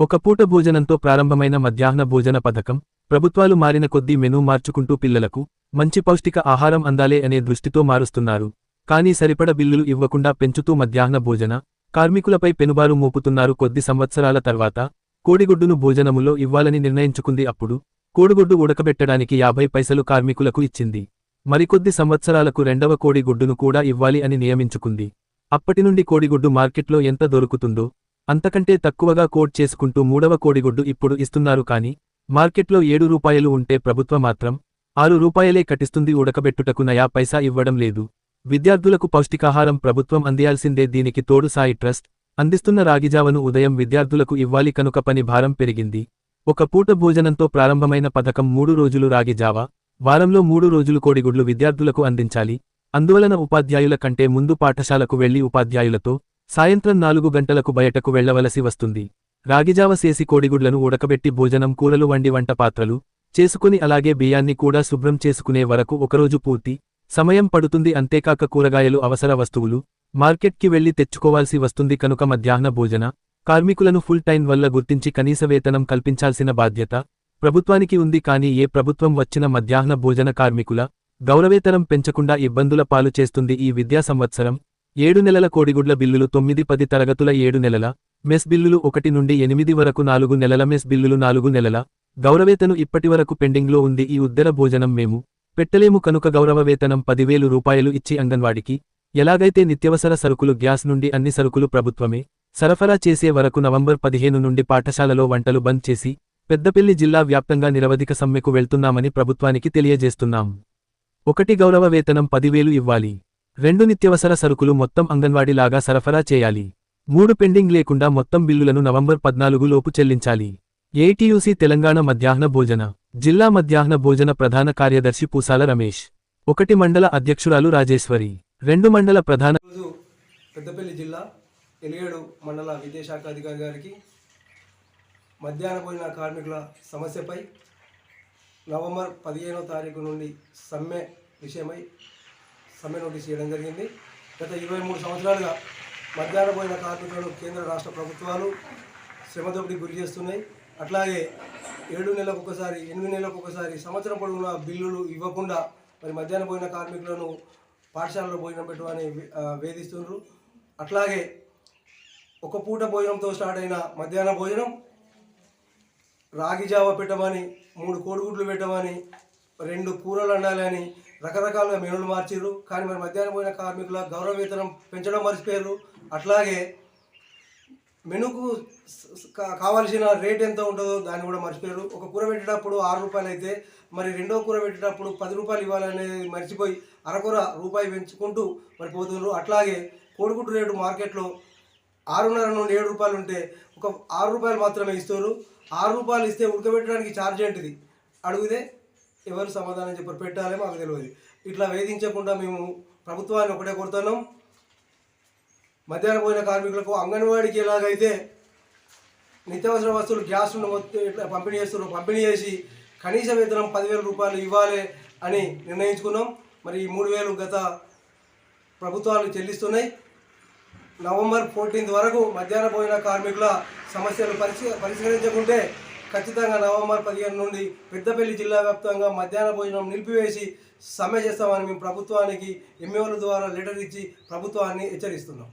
ఒక పూట భోజనంతో ప్రారంభమైన మధ్యాహ్న భోజన పథకం ప్రభుత్వాలు మారిన కొద్దీ మెనూ మార్చుకుంటూ పిల్లలకు మంచి పౌష్టిక ఆహారం అందాలే అనే దృష్టితో మారుస్తున్నారు. కానీ సరిపడ బిల్లులు ఇవ్వకుండా పెంచుతూ మధ్యాహ్న భోజన కార్మికులపై పెనుబారు మోపుతున్నారు కొద్ది సంవత్సరాల తర్వాత కోడిగుడ్డును భోజనములో ఇవ్వాలని నిర్ణయించుకుంది అప్పుడు కోడిగుడ్డు ఉడకబెట్టడానికి యాభై పైసలు కార్మికులకు ఇచ్చింది. మరికొద్ది సంవత్సరాలకు రెండవ కోడిగుడ్డును కూడా ఇవ్వాలి అని నియమించుకుంది. అప్పటినుండి కోడిగుడ్డు మార్కెట్లో ఎంత దొరుకుతుందో అంతకంటే తక్కువగా కోడ్ చేసుకుంటూ మూడవ కోడిగుడ్డు ఇప్పుడు ఇస్తున్నారు కాని మార్కెట్లో ఏడు రూపాయలు ఉంటే ప్రభుత్వం మాత్రం ఆరు రూపాయలే కటిస్తుంది ఉడకబెట్టుటకు నయా పైసా ఇవ్వడం లేదు. విద్యార్థులకు పౌష్టికాహారం ప్రభుత్వం అందియాల్సిందే దీనికి తోడు సాయి ట్రస్ట్ అందిస్తున్న రాగిజావను ఉదయం విద్యార్థులకు ఇవ్వాలి కనుక పని భారం పెరిగింది. ఒక పూట భోజనంతో ప్రారంభమైన పథకం మూడు రోజులు రాగిజావా వారంలో మూడు రోజులు కోడిగుడ్లు విద్యార్థులకు అందించాలి. అందువలన ఉపాధ్యాయుల కంటే ముందు పాఠశాలకు వెళ్ళి ఉపాధ్యాయులతో సాయంత్రం నాలుగు గంటలకు బయటకు వెళ్ళవలసి వస్తుంది. రాగిజావ చేసి కోడిగుడ్లను ఉడకబెట్టి భోజనం కూరలు వండి వంట పాత్రలు చేసుకుని అలాగే బియ్యాన్ని కూడా శుభ్రం చేసుకునే వరకు ఒకరోజు పూర్తి సమయం పడుతుంది. అంతేకాక కూరగాయలు అవసర వస్తువులు మార్కెట్కి వెళ్ళి తెచ్చుకోవాల్సి వస్తుంది. కనుక మధ్యాహ్న భోజన కార్మికులను ఫుల్ టైం వల్ల గుర్తించి కనీస వేతనం కల్పించాల్సిన బాధ్యత ప్రభుత్వానికి ఉంది. కానీ ఏ ప్రభుత్వం వచ్చిన మధ్యాహ్న భోజన కార్మికుల గౌరవేతరం పెంచకుండా ఇబ్బందుల పాలు చేస్తుంది. ఈ విద్యా సంవత్సరం ఏడు నెలల కోడిగుడ్ల బిల్లులు తొమ్మిది పది తరగతుల ఏడు నెలల మెస్ బిల్లులు ఒకటి నుండి ఎనిమిది వరకు నాలుగు నెలల మెస్ బిల్లులు నాలుగు నెలల. గౌరవేతను ఇప్పటివరకు పెండింగ్లో ఉంది ఈ ఉద్దర భోజనం మేము పెట్టలేము కనుక గౌరవ వేతనం పదివేలు రూపాయలు ఇచ్చి అంగన్వాడికి. ఎలాగైతే నిత్యవసర సరుకులు గ్యాస్ నుండి అన్ని సరుకులు ప్రభుత్వమే సరఫరా చేసే వరకు నవంబర్ పదిహేను నుండి పాఠశాలలో వంటలు బంద్ చేసి పెద్దపల్లి జిల్లా వ్యాప్తంగా నిరవధిక సమ్మెకు వెళ్తున్నామని ప్రభుత్వానికి తెలియజేస్తున్నాం. ఒకటి గౌరవ వేతనం పదివేలు ఇవ్వాలి. రెండు నిత్యవసర సరుకులు మొత్తం అంగన్వాడీలాగా సరఫరా చేయాలి. మూడు పెండింగ్ లేకుండా మొత్తం బిల్లులను నవంబర్ పద్నాలుగు లోపు చెల్లించాలి. ఏటీయూసీ తెలంగాణ మధ్యాహ్న భోజన. జిల్లా మధ్యాహ్న భోజన ప్రధాన కార్యదర్శి పూసాల రమేష్. ఒకటి మండల అధ్యక్షురాలు రాజేశ్వరి. రెండు మండల ప్రధాన పెద్దపల్లి జిల్లా ఎలిగేడు మండల విద్యాశాఖ అధికారి గారికి మధ్యాహ్న భోజన కార్మికుల సమస్యపై నవంబర్ పదిహేనో తారీఖు నుండి సమ్మె విషయమై సమ్మె నోటీస్ చేయడం జరిగింది. గత ఇరవై మూడు సంవత్సరాలుగా మధ్యాహ్న పోయిన కార్మికులను కేంద్ర రాష్ట్ర ప్రభుత్వాలు శ్రమదోపిడికి గురి చేస్తున్నాయి. అట్లాగే ఏడు నెలలకు ఒకసారి ఎనిమిది నెలలకు ఒకసారి సంవత్సరం పొడవునా బిల్లులు ఇవ్వకుండా మరి మధ్యాహ్నం భోజన కార్మికులను పాఠశాలలో భోజనం పెట్టమని వేధిస్తున్నారు అట్లాగే ఒక పూట భోజనంతో స్టార్ట్ అయిన మధ్యాహ్న భోజనం రాగి జావ పెట్టమని మూడు కోడిగుడ్లు పెట్టమని రెండు కూరలు వండాలని రకరకాలుగా మెనులు మార్చారు కానీ మరి మధ్యాహ్నం పోయిన కార్మికుల గౌరవ వేతనం పెంచడం మర్చిపోయారు అట్లాగే మెనుకు కావాల్సిన రేట్ ఎంత ఉంటుందో దాన్ని కూడా మర్చిపోయారు ఒక కూర పెట్టేటప్పుడు ఆరు రూపాయలు అయితే మరి రెండో కూర పెట్టేటప్పుడు పది రూపాయలు ఇవ్వాలనేది మర్చిపోయి అరకూర రూపాయి పెంచుకుంటూ మరి పోతున్నారు అట్లాగే కోడిగుడ్డు రేటు మార్కెట్లో ఆరున్నర నుండి ఏడు రూపాయలు ఉంటే ఒక ఆరు రూపాయలు మాత్రమే ఇస్తారు ఆరు రూపాయలు ఇస్తే ఉడకబెట్టడానికి ఛార్జ్ ఏంటిది? అడిగితే ఎవరు సమాధానం చెప్పారు. పెట్టాలి మాకు తెలియదు ఇట్లా వేధించకుండా మేము ప్రభుత్వాన్ని ఒకటే కోరుతున్నాం. మధ్యాహ్న పోయిన కార్మికులకు అంగన్వాడీకి ఎలాగైతే నిత్యావసర వస్తువులు గ్యాస్ నుండి మొత్తం ఇట్లా పంపిణీ చేస్తున్నారు పంపిణీ చేసి కనీస వేతనం పదివేల రూపాయలు ఇవ్వాలి అని నిర్ణయించుకున్నాం. మరి ఈ మూడు వేలు గత ప్రభుత్వాలు చెల్లిస్తున్నాయి. నవంబర్ ఫోర్టీన్త్ వరకు మధ్యాహ్న భోజన కార్మికుల సమస్యలు పరిశీ పరిష్కరించకుంటే ఖచ్చితంగా నవంబర్ పదిహేను నుండి పెద్దపల్లి జిల్లా వ్యాప్తంగా మధ్యాహ్న భోజనం నిలిపివేసి సమ్మె చేస్తామని మేము ప్రభుత్వానికి ఎంఏఓల ద్వారా లెటర్ ఇచ్చి ప్రభుత్వాన్ని హెచ్చరిస్తున్నాం.